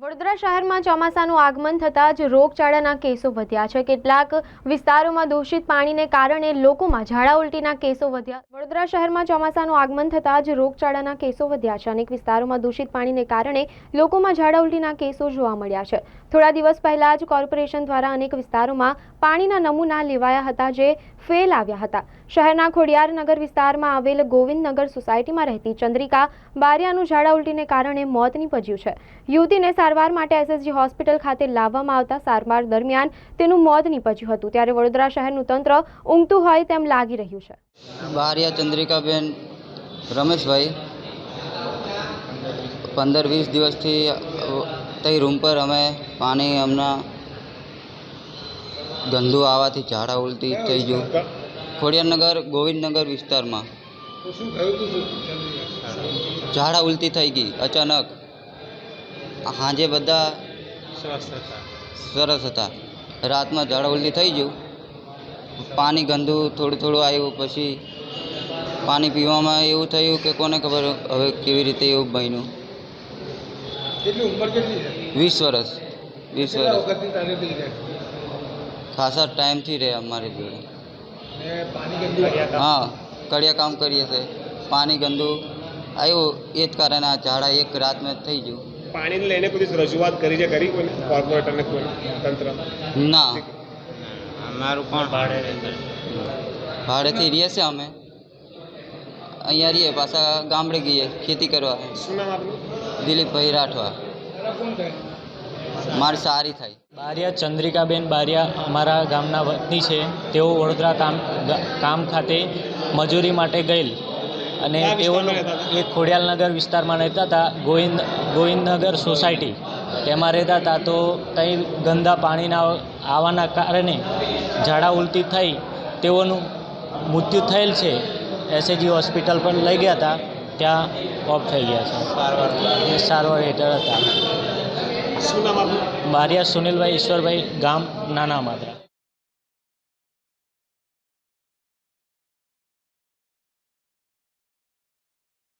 વડોદરા શહેરમાં ચોમાસાનું આગમન થતાં જ રોગચાળાના કેસો વધ્યા છે. કેટલાક વિસ્તારોમાં દૂષિત પાણીને કારણે લોકોમાં ઝાડા ઉલટીના કેસો વધ્યા. વડોદરા શહેરમાં ચોમાસાનું આગમન થતાં જ રોગચાળાના કેસો વધ્યા છે. અનેક વિસ્તારોમાં દૂષિત પાણીને કારણે લોકોમાં ઝાડા ઉલટીના કેસો જોવા મળ્યા છે. થોડા દિવસ પહેલા જ કોર્પોરેશન દ્વારા અનેક વિસ્તારોમાં પાણીના નમૂના લેવાયા હતા જે ફેલ આવ્યા હતા. શહેરના ખોડિયારનગર વિસ્તારમાં આવેલ ગોવિંદનગર સોસાયટીમાં રહેતી ચંદ્રિકા બારિયાનું ઝાડા ઉલટીને કારણે મોત નીપજ્યું છે. યુવતીને સારવાર માટે એસએસજી હોસ્પિટલ ખાતે લાવવામાં આવતા સારવાર દરમિયાન તેનું મોત નીપજ્યું હતું. ત્યારે વડોદરા શહેરનું તંત્ર ઊંઘતું હોય તેમ લાગી રહ્યું છે. બારિયા ચંદ્રિકાબેન રમેશભાઈ પંદર વીસ દિવસથી તે રૂમ પર અમે પાણી હમણાં ગંદુ આવવાથી ઝાડા ઉલટી થઈ ગયું. ખોડિયાનગર ગોવિંદનગર વિસ્તારમાં ઝાડા ઉલટી થઈ ગઈ અચાનક. સાંજે બધા સરસ હતા. રાતમાં ઝાડા થઈ ગયું. પાણી ગંદુ થોડું થોડું આવ્યું પછી પાણી પીવામાં એવું થયું કે કોને ખબર હવે કેવી રીતે એવું બન્યું. વીસ વર્ષ. વીસ વર્ષ. ખાસા ટાઈમથી રહે અમારી જોડે. હા કડિયા કામ કરીએ છે પાણી ગંદુ આવ્યું એ જ કારણે આ ઝાડા એક રાતમાં જ થઈ ગયું. પાણીને લઈને કોઈ રજૂઆત કરી છે કરી કોઈને કોર્પોરેટરને કોઈ તંત્ર? ના. અમારું પણ ભાડે ભાડેથી રહીએ છીએ અમે. અહીંયા રહીએ પાછા ગામડે ગઈએ ખેતી કરવા. શું નામ આપનું? દિલીપભાઈ રાઠવા. મારી સારી થાય. બારિયા ચંદ્રિકાબેન બારિયા અમારા ગામના વતની છે. તેઓ વડોદરા કામ કામ ખાતે મજૂરી માટે ગયેલ. અને તેઓ તેઓનું એ ખોડિયાલનગર વિસ્તારમાં રહેતા હતા ગોવિંદ ગોવિંદનગર સોસાયટી. તેમાં રહેતા હતા તો ત્યાં ગંદા પાણીના આવવાના કારણે ઝાડા ઉલટી થઈ તેઓનું મૃત્યુ થયેલ છે. એસએજી હોસ્પિટલ પર લઈ ગયા હતા ત્યાં ઓફ થઈ ગયા છે. એ સારવાર હેઠળ હતા. બારિયા સુનિલભાઈ ઈશ્વરભાઈ ગામ નાના માદરા.